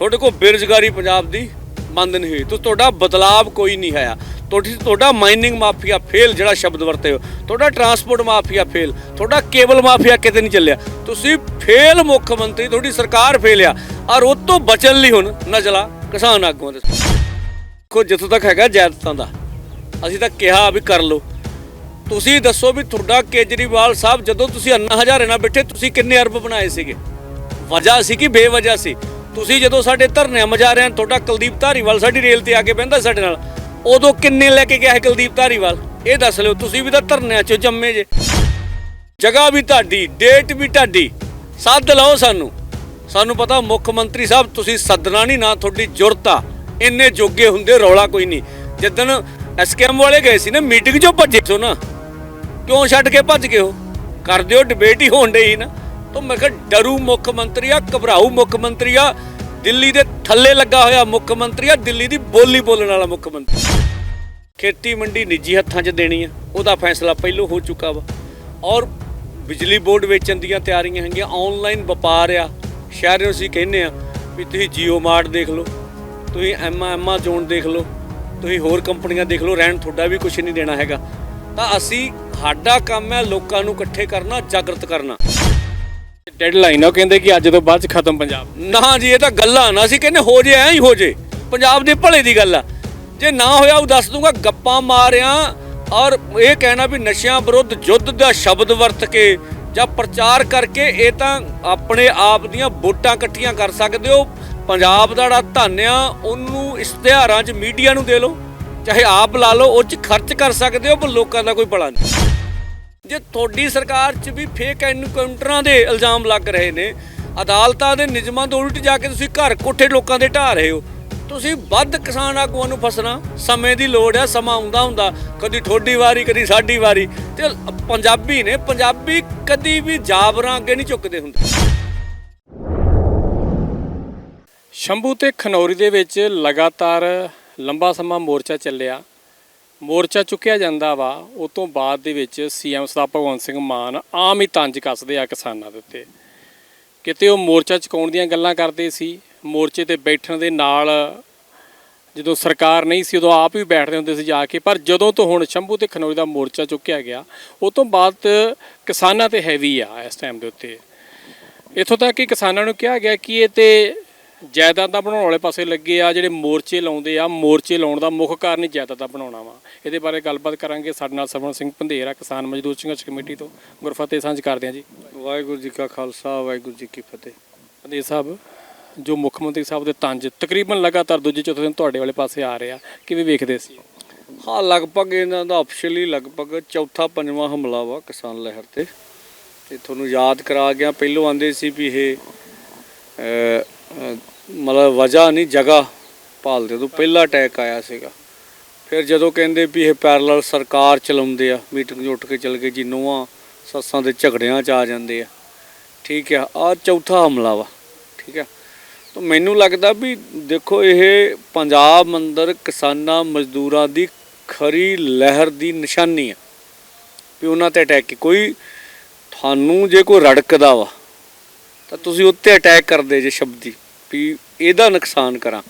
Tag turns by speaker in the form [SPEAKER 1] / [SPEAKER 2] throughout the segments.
[SPEAKER 1] ਤੁਹਾਡੇ ਕੋਲ ਬੇਰੁਜ਼ਗਾਰੀ ਪੰਜਾਬ ਦੀ ਬੰਦ ਨਹੀਂ ਹੋਈ। ਤੁਸੀਂ ਤੁਹਾਡਾ ਬਦਲਾਵ ਕੋਈ ਨਹੀਂ ਆਇਆ। ਤੁਹਾਡੀ ਤੁਹਾਡਾ ਮਾਈਨਿੰਗ ਮਾਫੀਆ ਫੇਲ ਜਿਹੜਾ ਸ਼ਬਦ ਵਰਤੇ ਹੋ ਤੁਹਾਡਾ ਟਰਾਂਸਪੋਰਟ ਮਾਫੀਆ ਫੇਲ ਤੁਹਾਡਾ ਕੇਬਲ ਮਾਫੀਆ ਕਿਤੇ ਨਹੀਂ ਚੱਲਿਆ। ਤੁਸੀਂ ਫੇਲ ਮੁੱਖ ਮੰਤਰੀ, ਤੁਹਾਡੀ ਸਰਕਾਰ ਫੇਲ ਆ। ਔਰ ਉਹ ਤੋਂ ਬਚਣ ਲਈ ਹੁਣ ਨਜਲਾ ਕਿਸਾਨ ਆਗੂਆਂ ਦੇ ਕੋ ਜਿੱਥੋਂ ਤੱਕ ਹੈਗਾ ਜਾਇਦਾਦਾਂ ਦਾ, ਅਸੀਂ ਤਾਂ ਕਿਹਾ ਵੀ ਕਰ ਲਓ। ਤੁਸੀਂ ਦੱਸੋ ਵੀ ਤੁਹਾਡਾ ਕੇਜਰੀਵਾਲ ਸਾਹਿਬ ਜਦੋਂ ਤੁਸੀਂ ਅੰਨਾ ਹਜ਼ਾਰੇ ਨਾਲ ਬੈਠੇ, ਤੁਸੀਂ ਕਿੰਨੇ ਅਰਬ ਬਣਾਏ ਸੀਗੇ? ਵਜ੍ਹਾ ਸੀ ਕਿ ਬੇਵਜ੍ਹਾ ਸੀ? ਤੁਸੀਂ ਜਦੋਂ ਸਾਡੇ ਧਰਨਿਆਂ ਮਜਾਰਿਆਂ ਤੁਹਾਡਾ ਕੁਲਦੀਪ ਧਾਰੀਵਾਲ ਸਾਡੀ ਰੇਲ ਤੇ ਆ ਕੇ ਬਹਿੰਦਾ ਸਾਡੇ ਨਾਲ, ਉਦੋਂ ਕਿੰਨੇ ਲੈ ਕੇ ਗਿਆ ਹੈ ਕੁਲਦੀਪ ਧਾਰੀਵਾਲ? ਇਹ ਦੱਸ ਲਿਓ, ਤੁਸੀਂ ਵੀ ਤਾਂ ਧਰਨਿਆਂ 'ਚ ਜੰਮੇ ਜੇ। ਜਗ੍ਹਾ ਵੀ ਤੁਹਾਡੀ ਡੇਟ ਵੀ ਤੁਹਾਡੀ, ਸੱਦ ਲਓ ਸਾਨੂੰ। ਸਾਨੂੰ ਪਤਾ ਮੁੱਖ ਮੰਤਰੀ ਸਾਹਿਬ, ਤੁਸੀਂ ਸੱਦਣਾ ਨਹੀਂ ਨਾ ਤੁਹਾਡੀ ਜੁਰਤ ਆ। ਇੰਨੇ ਜੋਗੇ ਹੁੰਦੇ, ਰੌਲਾ ਕੋਈ ਨਹੀਂ। ਜਿੱਦਣ ਐਸਕੇਐਮ ਵਾਲੇ ਗਏ ਸੀ ਨਾ ਮੀਟਿੰਗ 'ਚੋਂ ਭੱਜੇ ਸੋ ਨਾ। ਕਿਉਂ ਛੱਡ ਕੇ ਭੱਜ ਗਏ ਹੋ ਕਰ ਦਿਓ ਡਿਬੇਟ ਹੀ ਹੋਣ ਡਈ ਨਾ। ਤਾਂ ਮੈਂ ਕਿਹਾ ਡਰੂ ਮੁੱਖ ਮੰਤਰੀ ਆ, ਘਬਰਾਊ ਮੁੱਖ ਮੰਤਰੀ ਆ। ਦਿੱਲੀ ਦੇ ਥੱਲੇ ਲੱਗਾ ਹੋਇਆ ਮੁੱਖ ਮੰਤਰੀ ਆ, ਦਿੱਲੀ ਦੀ ਬੋਲੀ ਬੋਲਣ ਵਾਲਾ ਮੁੱਖ ਮੰਤਰੀ। ਖੇਤੀ ਮੰਡੀ ਨਿੱਜੀ ਹੱਥਾਂ 'ਚ ਦੇਣੀ ਆ, ਉਹਦਾ ਫੈਸਲਾ ਪਹਿਲੋਂ ਹੋ ਚੁੱਕਾ ਵਾ। ਔਰ ਬਿਜਲੀ ਬੋਰਡ ਵੇਚਣ ਦੀਆਂ ਤਿਆਰੀਆਂ ਹੈਗੀਆਂ ਆਨਲਾਈਨ ਵਪਾਰ ਆ। ਸ਼ਹਿਰੋਂ ਅਸੀਂ ਕਹਿੰਦੇ ਆ ਵੀ ਤੁਸੀਂ ਜੀਓ ਮਾਰਟ ਦੇਖ ਲਓ, ਤੁਸੀਂ ਐਮਾ ਐਮਾ ਜ਼ੋਨ ਦੇਖ ਲਓ, ਤੁਸੀਂ ਹੋਰ ਕੰਪਨੀਆਂ ਦੇਖ ਲਓ, ਰਹਿਣ ਤੁਹਾਡਾ ਵੀ ਕੁਝ ਨਹੀਂ ਦੇਣਾ ਹੈਗਾ। ਤਾਂ ਅਸੀਂ, ਸਾਡਾ ਕੰਮ ਹੈ ਲੋਕਾਂ ਨੂੰ ਇਕੱਠੇ ਕਰਨਾ, ਜਾਗਰਤ ਕਰਨਾ।
[SPEAKER 2] ਡੈਡਲਾਈਨ ਉਹ ਕਹਿੰਦੇ ਕਿ ਅੱਜ ਤੋਂ ਬਾਅਦ ਚ ਖਤਮ ਪੰਜਾਬ।
[SPEAKER 1] ਨਾ ਜੀ, ਇਹ ਤਾਂ ਗੱਲਾਂ ਨਾ ਸੀ, ਕਹਿੰਦੇ ਹੋ ਜੇ, ਐਂ ਹੀ ਹੋ ਜੇ। ਪੰਜਾਬ ਦੇ ਭਲੇ ਦੀ ਗੱਲ ਆ। ਜੇ ਨਾ ਹੋਇਆ, ਉਹ ਦੱਸ ਦੂੰਗਾ, ਗੱਪਾਂ ਮਾਰਿਆ ਔਰ ਇਹ ਕਹਿਣਾ ਵੀ ਨਸ਼ਿਆਂ ਵਿਰੁੱਧ ਯੁੱਧ ਦਾ ਸ਼ਬਦ ਵਰਤ ਕੇ ਜਾਂ ਪ੍ਰਚਾਰ ਕਰਕੇ ਇਹ ਤਾਂ ਆਪਣੇ ਆਪ ਦੀਆਂ ਵੋਟਾਂ ਇਕੱਠੀਆਂ ਕਰ ਸਕਦੇ ਹੋ। ਪੰਜਾਬ ਦਾ ਜਿਹੜਾ ਧਨ ਆ, ਉਹਨੂੰ ਇਸ਼ਤਿਹਾਰਾਂ 'ਚ ਮੀਡੀਆ ਨੂੰ ਦੇ ਲਓ। ਚਾਹੇ ਆਪ ਲਾ ਲਓ, ਉਹ 'ਚ ਖਰਚ ਕਰ ਸਕਦੇ ਹੋ, ਪਰ ਲੋਕਾਂ ਦਾ ਕੋਈ ਭਲਾ ਨਹੀਂ। ਜੇ ਤੁਹਾਡੀ ਸਰਕਾਰ 'ਚ ਵੀ ਫੇਕ ਐਨਕਾਊਂਟਰਾਂ ਦੇ ਇਲਜ਼ਾਮ ਲੱਗ ਰਹੇ ਨੇ, ਅਦਾਲਤਾਂ ਦੇ ਨਿਯਮਾਂ ਤੋਂ ਉਲਟ ਜਾ ਕੇ ਤੁਸੀਂ ਘਰ ਕੋਠੇ ਲੋਕਾਂ ਦੇ ਢਾਹ ਰਹੇ ਹੋ, ਤੁਸੀਂ ਵੱਧ ਕਿਸਾਨ ਆਗੂਆਂ ਨੂੰ ਫਸਣਾ ਸਮੇਂ ਦੀ ਲੋੜ ਹੈ, ਸਮਾਂ ਆਉਂਦਾ ਹੁੰਦਾ, ਕਦੀ ਠੋਡੀ ਵਾਰੀ, ਕਦੀ ਸਾਡੀ ਵਾਰੀ, ਤੇ ਪੰਜਾਬੀ ਨੇ, ਪੰਜਾਬੀ ਕਦੀ ਵੀ ਜਾਬਰਾਂ ਅੱਗੇ ਨਹੀਂ ਝੁਕਦੇ ਹੁੰਦੇ।
[SPEAKER 2] ਸ਼ੰਭੂ ਤੇ ਖਨੌਰੀ ਦੇ ਵਿੱਚ ਲਗਾਤਾਰ ਲੰਬਾ ਸਮਾਂ ਮੋਰਚਾ ਚੱਲਿਆ। ਮੋਰਚਾ ਚੁੱਕਿਆ ਜਾਂਦਾ ਵਾ ਉਸ ਤੋਂ ਬਾਅਦ ਦੇ ਵਿੱਚ ਸੀਐਮ ਸਾਹਿਬ ਭਗਵੰਤ ਸਿੰਘ ਮਾਨ ਆਮ ਹੀ ਤੰਜ ਕੱਸਦੇ ਆ ਕਿਸਾਨਾਂ ਦੇ ਉੱਤੇ। ਕਿਤੇ ਉਹ ਮੋਰਚਾ ਚੁਕਾਉਣ ਦੀਆਂ ਗੱਲਾਂ ਕਰਦੇ ਸੀ, ਮੋਰਚੇ ਤੇ ਬੈਠਣ ਦੇ ਨਾਲ ਜਦੋਂ ਸਰਕਾਰ ਨਹੀਂ ਸੀ, ਉਦੋਂ ਆਪ ਵੀ ਬੈਠਦੇ ਹੁੰਦੇ ਸੀ ਜਾ ਕੇ, ਪਰ ਜਦੋਂ ਤੋਂ ਹੁਣ ਸ਼ੰਭੂ ਤੇ ਖਨੌਰੀ ਦਾ ਮੋਰਚਾ ਚੁੱਕਿਆ ਗਿਆ ਉਸ ਤੋਂ ਬਾਅਦ ਕਿਸਾਨਾਂ ਤੇ ਹੈਵੀ ਆ ਇਸ ਟਾਈਮ ਦੇ ਉੱਤੇ। ਇੱਥੋਂ ਤੱਕ ਕਿ ਕਿਸਾਨਾਂ ਨੂੰ ਕਿਹਾ ਗਿਆ ਕਿ ਇਹ ਤੇ ਜਾਇਦਾਦਾਂ ਬਣਾਉਣ ਵਾਲੇ ਪਾਸੇ ਲੱਗੇ ਆ ਜਿਹੜੇ ਮੋਰਚੇ ਲਾਉਂਦੇ ਆ ਮੋਰਚੇ ਲਾਉਣ ਦਾ ਮੁੱਖ ਕਾਰਨ ਹੀ ਜਾਇਦਾਦਾਂ ਬਣਾਉਣਾ ਵਾ। ਇਹਦੇ ਬਾਰੇ ਗੱਲਬਾਤ ਕਰਾਂਗੇ ਸਾਡੇ ਨਾਲ ਸਰਵਣ ਸਿੰਘ ਪੰਧੇਰਾ ਕਿਸਾਨ ਮਜ਼ਦੂਰ ਸੰਘਰਸ਼ ਕਮੇਟੀ ਤੋਂ। ਗੁਰਫਤਿਹ ਸਾਂਝ ਕਰਦੇ ਹਾਂ ਜੀ।
[SPEAKER 1] ਵਾਹਿਗੁਰੂ ਜੀ ਕਾ ਖਾਲਸਾ ਵਾਹਿਗੁਰੂ ਜੀ ਕੀ ਫਤਿਹ।
[SPEAKER 2] ਪੰਧੇਰ ਸਾਹਿਬ ਜੋ ਮੁੱਖ ਮੰਤਰੀ ਸਾਹਿਬ ਦੇ ਤੰਜ ਤਕਰੀਬਨ ਲਗਾਤਾਰ ਦੂਜੇ ਚੌਥੇ ਦਿਨ ਤੁਹਾਡੇ ਵਾਲੇ ਪਾਸੇ ਆ ਰਿਹਾ ਕਿਵੇਂ ਵੇਖਦੇ ਸੀ?
[SPEAKER 1] ਹਾਂ ਲਗਭਗ ਇਹਨਾਂ ਦਾ ਅਫਸ਼ਲੀ ਲਗਭਗ ਚੌਥਾ ਪੰਜਵਾਂ ਹਮਲਾ ਵਾ ਕਿਸਾਨ ਲਹਿਰ ਤੇ। ਤੇ ਤੁਹਾਨੂੰ ਯਾਦ ਕਰਾ ਗਿਆ ਪਹਿਲੋਂ ਆਂਦੇ ਸੀ ਵੀ ਇਹ ਮਤਲਬ ਵਜ੍ਹਾ ਨਹੀਂ, ਜਗ੍ਹਾ ਭਾਲਦੇ ਤੋਂ ਪਹਿਲਾ ਅਟੈਕ ਆਇਆ ਸੀਗਾ। ਫਿਰ ਜਦੋਂ ਕਹਿੰਦੇ ਵੀ ਇਹ ਪੈਰਲਲ ਸਰਕਾਰ ਚਲਾਉਂਦੇ ਆ ਮੀਟਿੰਗ 'ਚ ਉੱਠ ਕੇ ਚੱਲ ਗਏ, ਜੀ ਨੋਆਂ ਸੱਸਾਂ ਦੇ ਝਗੜਿਆਂ 'ਚ ਆ ਜਾਂਦੇ ਆ। ਠੀਕ ਆ ਆ ਚੌਥਾ ਹਮਲਾ ਵਾ, ਠੀਕ ਆ। ਤਾਂ ਮੈਨੂੰ ਲੱਗਦਾ ਵੀ ਦੇਖੋ, ਇਹ ਪੰਜਾਬ ਅੰਦਰ ਕਿਸਾਨਾਂ ਮਜ਼ਦੂਰਾਂ ਦੀ ਖਰੀ ਲਹਿਰ ਦੀ ਨਿਸ਼ਾਨੀ ਆ। ਵੀ ਉਹਨਾਂ ਤੇ ਅਟੈਕ ਕੋਈ ਤੁਹਾਨੂੰ ਜੇ ਕੋਈ ਰੜਕਦਾ ਵਾ ਤਾਂ ਤੁਸੀਂ ਉੱਤੇ ਅਟੈਕ ਕਰਦੇ ਜੇ ਸ਼ਬਦੀ, ਵੀ ਇਹਦਾ ਨੁਕਸਾਨ ਕਰਾਂ।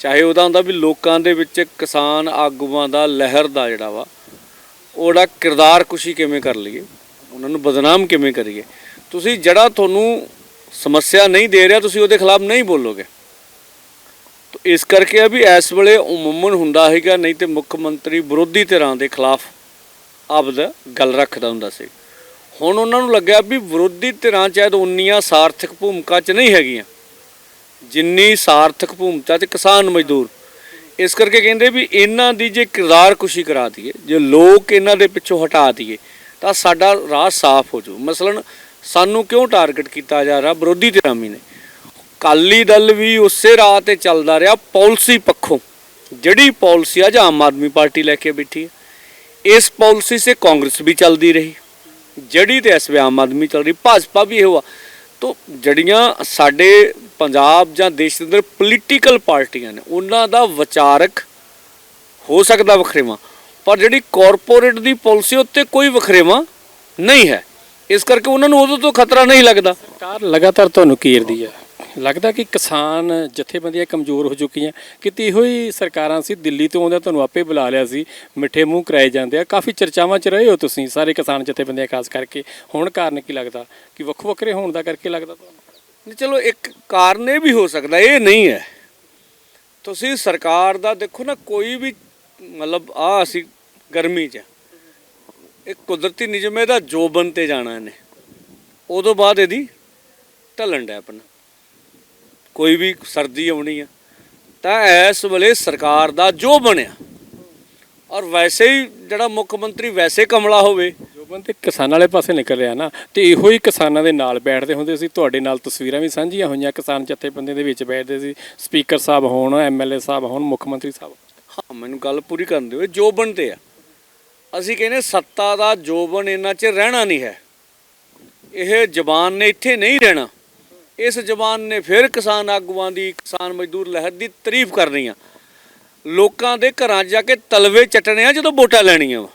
[SPEAKER 1] ਚਾਹੇ ਉਹਦਾ ਹੁੰਦਾ ਵੀ ਲੋਕਾਂ ਦੇ ਵਿੱਚ ਕਿਸਾਨ ਆਗੂਆਂ ਦਾ ਲਹਿਰ ਦਾ ਜਿਹੜਾ ਵਾ, ਉਹਦਾ ਕਿਰਦਾਰ ਕੁਸ਼ੀ ਕਿਵੇਂ ਕਰ ਲਈਏ, ਉਹਨਾਂ ਨੂੰ ਬਦਨਾਮ ਕਿਵੇਂ ਕਰੀਏ। ਤੁਸੀਂ ਜਿਹੜਾ ਤੁਹਾਨੂੰ ਸਮੱਸਿਆ ਨਹੀਂ ਦੇ ਰਿਹਾ, ਤੁਸੀਂ ਉਹਦੇ ਖਿਲਾਫ ਨਹੀਂ ਬੋਲੋਗੇ। ਤਾਂ ਇਸ ਕਰਕੇ ਆ ਵੀ ਇਸ ਵੇਲੇ ਉਮੂਮਨ ਹੁੰਦਾ ਹੈਗਾ ਨਹੀਂ ਤੇ ਮੁੱਖ ਮੰਤਰੀ ਵਿਰੋਧੀ ਧਿਰਾਂ ਦੇ ਖਿਲਾਫ ਆਪਦਾ ਗੱਲ ਰੱਖਦਾ ਹੁੰਦਾ ਸੀ। ਹੁਣ ਉਹਨਾਂ ਨੂੰ ਲੱਗਿਆ ਵੀ ਵਿਰੋਧੀ ਧਿਰਾਂ ਚਾਹੇ ਉਨੀਆਂ ਸਾਰਥਕ ਭੂਮਿਕਾ 'ਚ ਨਹੀਂ ਹੈਗੀਆਂ। ਜਿੰਨੀ ਸਾਰਥਕ ਭੂਮਿਕਾ 'ਚ ਕਿਸਾਨ ਮਜ਼ਦੂਰ। ਇਸ ਕਰਕੇ ਕਹਿੰਦੇ ਵੀ ਇਹਨਾਂ ਦੀ ਜੇ ਕਿਰਦਾਰ ਕੁਸ਼ੀ ਕਰਾ ਦਈਏ, ਜੇ ਲੋਕ ਇਹਨਾਂ ਦੇ ਪਿੱਛੋਂ ਹਟਾ ਦਈਏ, ਤਾਂ ਸਾਡਾ ਰਾਹ ਸਾਫ਼ ਹੋ ਜਾਊ। ਮਸਲਨ ਸਾਨੂੰ ਕਿਉਂ ਟਾਰਗੇਟ ਕੀਤਾ ਜਾ ਰਿਹਾ ਵਿਰੋਧੀ ਧਿਰਾਂ ਵੀ ਨੇ? ਕਾਲੀ ਦਲ ਵੀ ਉਸੇ ਰਾਹ ਤੇ ਚੱਲਦਾ ਰਿਹਾ, ਪਾਲਿਸੀ ਪੱਖੋਂ। ਜਿਹੜੀ ਪਾਲਿਸੀ ਅੱਜ ਆਮ ਆਦਮੀ ਪਾਰਟੀ ਲੈ ਕੇ ਬੈਠੀ ਹੈ, ਇਸ ਪਾਲਿਸੀ ਸੇ ਕਾਂਗਰਸ ਵੀ ਚੱਲਦੀ ਰਹੀ। ਜਿਹੜੀ ਤੇ ਇਸ ਵੇ ਆਮ ਆਦਮੀ ਚੱਲ ਰਹੀ, ਭਾਜਪਾ ਵੀ ਇਹੋ ਆ। ਤੋ ਜੜੀਆਂ ਸਾਡੇ ਪੰਜਾਬ ਜਾਂ ਦੇਸ਼ ਦੇ ਅੰਦਰ ਪੋਲੀਟੀਕਲ ਪਾਰਟੀਆਂ ਨੇ, ਉਹਨਾਂ ਦਾ ਵਿਚਾਰਕ ਹੋ ਸਕਦਾ ਵਖਰੇਵਾ, ਪਰ ਜਿਹੜੀ ਕਾਰਪੋਰੇਟ ਦੀ ਪਾਲਿਸੀ ਉੱਤੇ ਕੋਈ ਵਖਰੇਵਾ ਨਹੀਂ ਹੈ। ਇਸ ਕਰਕੇ ਉਹਨਾਂ ਨੂੰ ਉਦੋਂ ਤੋਂ ਖਤਰਾ ਨਹੀਂ ਲੱਗਦਾ।
[SPEAKER 2] ਸਰਕਾਰ ਲਗਾਤਾਰ ਤੁਹਾਨੂੰ ਘੇਰਦੀ ਹੈ। ਲੱਗਦਾ ਕਿ ਕਿਸਾਨ ਜਥੇਬੰਦੀਆਂ ਕਮਜ਼ੋਰ ਹੋ ਚੁੱਕੀਆਂ। ਕਿਤੇ ਇਹੋ ਹੀ ਸਰਕਾਰਾਂ ਸੀ, ਦਿੱਲੀ ਤੋਂ ਆਉਂਦਾ ਤੁਹਾਨੂੰ ਆਪੇ ਬੁਲਾ ਲਿਆ ਸੀ, ਮਿੱਠੇ ਮੂੰਹ ਕਰਾਏ ਜਾਂਦੇ ਆ। ਕਾਫੀ ਚਰਚਾਵਾਂ 'ਚ ਰਹੇ ਹੋ ਤੁਸੀਂ ਸਾਰੇ ਕਿਸਾਨ ਜਥੇਬੰਦੀਆਂ ਖਾਸ ਕਰਕੇ। ਹੁਣ ਕਾਰਨ ਕੀ ਲੱਗਦਾ? ਕਿ ਵੱਖੋ ਵੱਖਰੇ ਹੋਣ ਦਾ ਕਰਕੇ ਲੱਗਦਾ ਤੁਹਾਨੂੰ?
[SPEAKER 1] ਨਹੀਂ, ਚਲੋ ਇੱਕ ਕਾਰਨ ਇਹ ਵੀ ਹੋ ਸਕਦਾ, ਇਹ ਨਹੀਂ ਹੈ। ਤੁਸੀਂ ਸਰਕਾਰ ਦਾ ਦੇਖੋ ਨਾ, ਕੋਈ ਵੀ ਮਤਲਬ ਆ ਅਸੀਂ ਗਰਮੀ 'ਚ ਇਹ ਕੁਦਰਤੀ ਨਿਯਮ ਇਹਦਾ ਜੋਬਨ ਤੇ ਜਾਣਾ ਇਹਨੇ। ਉਦੋਂ ਬਾਅਦ ਇਹਦੀ ਢਲਣ ਡੈ ਆਪਣਾ। ਕੋਈ ਵੀ ਸਰਦੀ ਆਉਣੀ ਆ ਤਾਂ ਇਸ ਵੇਲੇ ਸਰਕਾਰ ਦਾ ਜੋ ਬਣਿਆ ਔਰ ਵੈਸੇ ਹੀ ਜਿਹੜਾ ਮੁੱਖ ਮੰਤਰੀ ਵੈਸੇ ਕਮਲਾ ਹੋਵੇ।
[SPEAKER 2] ਜੋਬਨ ਤੇ ਕਿਸਾਨਾਂ ਵਾਲੇ ਪਾਸੇ ਨਿਕਲ ਰਿਹਾ ਨਾ ਤੇ ਇਹੋ ਹੀ ਕਿਸਾਨਾਂ ਦੇ ਨਾਲ ਬੈਠਦੇ ਹੁੰਦੇ ਸੀ ਤੁਹਾਡੇ ਨਾਲ ਤਸਵੀਰਾਂ ਵੀ ਸਾਂਝੀਆਂ ਹੋਈਆਂ ਕਿਸਾਨ ਜਥੇਬੰਦੀਆਂ ਦੇ ਵਿੱਚ ਬੈਠਦੇ ਸੀ ਸਪੀਕਰ ਸਾਹਿਬ ਹੋਣ ਐਮਐਲਏ ਸਾਹਿਬ ਹੋਣ ਮੁੱਖ ਮੰਤਰੀ ਸਾਹਿਬ
[SPEAKER 1] ਹਾਂ ਮੈਨੂੰ ਗੱਲ ਪੂਰੀ ਕਰਨ ਦਿਓ ਜੋਬਨ ਤੇ ਆ। ਅਸੀਂ ਕਹਿੰਦੇ ਸੱਤਾ ਦਾ ਜੋਬਨ ਇਹਨਾਂ 'ਚ ਰਹਿਣਾ ਨਹੀਂ ਹੈ। ਇਹ ਜ਼ਬਾਨ ਨੇ ਇੱਥੇ ਨਹੀਂ ਰਹਿਣਾ। ਇਸ ਜ਼ਬਾਨ ਨੇ ਫਿਰ ਕਿਸਾਨ ਆਗੂਆਂ ਦੀ, ਕਿਸਾਨ ਮਜ਼ਦੂਰ ਲਹਿਰ ਦੀ ਤਾਰੀਫ ਕਰਨੀ ਆ। ਲੋਕਾਂ ਦੇ ਘਰਾਂ 'ਚ ਜਾ ਕੇ ਤਲਵੇ ਚੱਟਣੇ ਆ ਜਦੋਂ ਵੋਟਾਂ ਲੈਣੀਆਂ ਵਾ।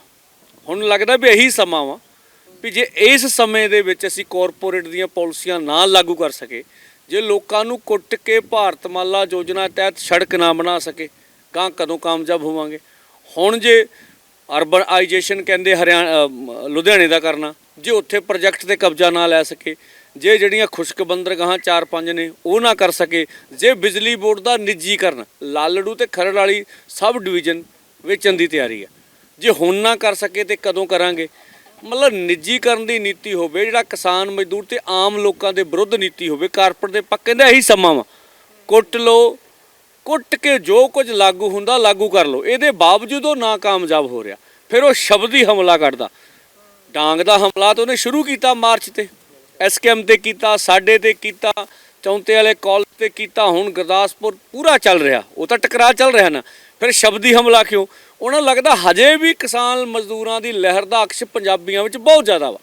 [SPEAKER 1] ਹੁਣ ਲੱਗਦਾ ਵੀ ਇਹੀ ਸਮਾਂ ਵਾ ਵੀ ਜੇ ਇਸ ਸਮੇਂ ਦੇ ਵਿੱਚ ਅਸੀਂ ਕਾਰਪੋਰੇਟ ਦੀਆਂ ਪਾਲਿਸੀਆਂ ਨਾ ਲਾਗੂ ਕਰ ਸਕੇ, ਜੇ ਲੋਕਾਂ ਨੂੰ ਕੁੱਟ ਕੇ ਭਾਰਤਮਾਲਾ ਯੋਜਨਾ ਤਹਿਤ ਸੜਕ ਨਾ ਬਣਾ ਸਕੇ ਗਾਂ ਕਦੋਂ ਕਾਮਯਾਬ ਹੋਵਾਂਗੇ? ਹੁਣ ਜੇ ਅਰਬਨਾਈਜੇਸ਼ਨ ਕਹਿੰਦੇ ਹਰਿਆਣਾ ਲੁਧਿਆਣੇ ਦਾ ਕਰਨਾ, ਜੇ ਉੱਥੇ ਪ੍ਰੋਜੈਕਟ ਤੇ ਕਬਜ਼ਾ ਨਾ ਲੈ ਸਕੇ ਜੇ ਜਿਹੜੀਆਂ ਖੁਸ਼ਕ ਬੰਦਰਗਾਹਾਂ ਚਾਰ ਪੰਜ ਨੇ, ਉਹ ਨਾ ਕਰ ਸਕੇ। ਜੇ ਬਿਜਲੀ ਬੋਰਡ ਦਾ ਨਿੱਜੀਕਰਨ, ਲਾਲੜੂ ਤੇ ਖਰੜ ਵਾਲੀ ਸਬ ਡਿਵੀਜ਼ਨ ਵੇਚਣ ਦੀ ਤਿਆਰੀ ਹੈ ਜੇ ਹੁਣ ਨਾ ਕਰ ਸਕੇ ਤੇ ਕਦੋਂ ਕਰਾਂਗੇ? ਮਤਲਬ ਨਿੱਜੀਕਰਨ ਦੀ ਨੀਤੀ ਹੋਵੇ, ਜਿਹੜਾ ਕਿਸਾਨ ਮਜ਼ਦੂਰ ਤੇ ਆਮ ਲੋਕਾਂ ਦੇ ਵਿਰੁੱਧ ਨੀਤੀ ਹੋਵੇ, ਕਾਰਪੋਰੇਟ ਦੇ ਪੱਕੇ ਦਾ ਇਹੀ ਸਮਾਂ ਵਾ। ਕੁੱਟ ਲੋ, ਕੁੱਟ ਕੇ ਜੋ ਕੁਝ ਲਾਗੂ ਹੁੰਦਾ, ਲਾਗੂ ਕਰ ਲੋ। ਇਹਦੇ ਬਾਵਜੂਦ ਉਹ ਨਾ ਕਾਮਯਾਬ ਹੋ ਰਿਹਾ। ਫਿਰ ਉਹ ਸ਼ਬਦੀ ਹਮਲਾ ਕਰਦਾ ਡਾਂਗ ਦਾ ਹਮਲਾ ਤਾਂ ਉਹਨੇ ਸ਼ੁਰੂ ਕੀਤਾ ਮਾਰਚ ਤੇ। ਐਸਕੇਐਮ ਤੇ ਕੀਤਾ, ਸਾਡੇ ਤੇ ਕੀਤਾ, ਚੌਂਤੇ ਵਾਲੇ ਕਾਲ ਤੇ ਕੀਤਾ, ਹੁਣ ਗੁਰਦਾਸਪੁਰ ਪੂਰਾ ਚੱਲ ਰਿਹਾ। ਉਹ ਤਾਂ ਟਕਰਾਅ ਚੱਲ ਰਿਹਾ ਨਾ। ਫਿਰ ਸ਼ਬਦੀ ਹਮਲਾ ਕਿਉਂ? ਉਹਨਾਂ ਨੂੰ ਲੱਗਦਾ ਹਜੇ ਵੀ ਕਿਸਾਨ ਮਜ਼ਦੂਰਾਂ ਦੀ ਲਹਿਰ ਦਾ ਅਕਸ਼ ਪੰਜਾਬੀਆਂ ਵਿੱਚ ਬਹੁਤ ਜ਼ਿਆਦਾ ਵਾ।